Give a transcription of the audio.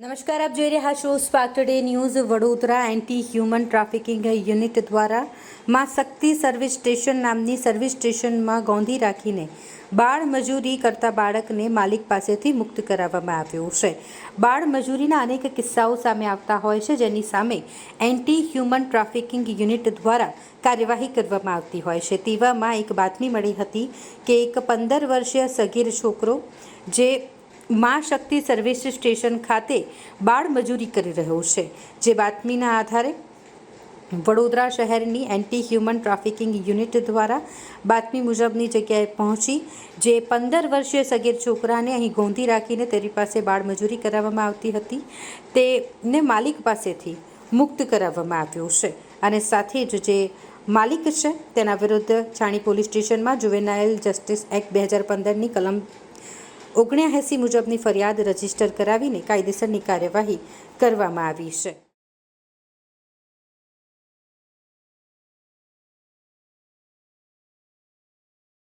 નમસ્કાર, આપ જોઈ રહ્યા છો Spark today news, Vadodara anti human trafficking unit દ્વારા માં શક્તિ સર્વિસ સ્ટેશન નામની સર્વિસ સ્ટેશનમાં ગોંધી રાખીને બાળ મજૂરી કરતા બાળકને માલિક પાસેથી મુક્ત કરાવવામાં આવ્યું છે. બાળ મજૂરીના અનેક કિસ્સાઓ સામે આવતા હોય છે, જેની સામે એન્ટી હ્યુમન ટ્રાફિકિંગ યુનિટ દ્વારા કાર્યવાહી કરવામાં આવતી હોય છે. તેવામાં એક બાતમી મળી હતી કે એક પંદર વર્ષીય સગીર છોકરો જે મા શક્તિ સર્વિસ સ્ટેશન ખાતે બાળ મજૂરી કરી રહ્યો છે. જે બાતમીના આધારે વડોદરા શહેરની એન્ટી હ્યુમન ટ્રાફિકિંગ યુનિટ દ્વારા બાતમી મુજબની જગ્યાએ પહોંચી, જે પંદર વર્ષીય સગીર છોકરાને અહીં ગોંધી રાખીને તેની પાસે બાળમજૂરી કરાવવામાં આવતી હતી. તેને માલિક પાસેથી મુક્ત કરાવવામાં આવ્યો છે અને સાથે જ જે માલિક છે તેના વિરુદ્ધ છાણી પોલીસ સ્ટેશનમાં જુવેનાઇલ જસ્ટિસ એક્ટ બે હજાર પંદરની કલમ ઓગણ્યાએંસી મુજબની ફરિયાદ રજિસ્ટર કરાવીને કાયદેસરની કાર્યવાહી કરવામાં આવી છે.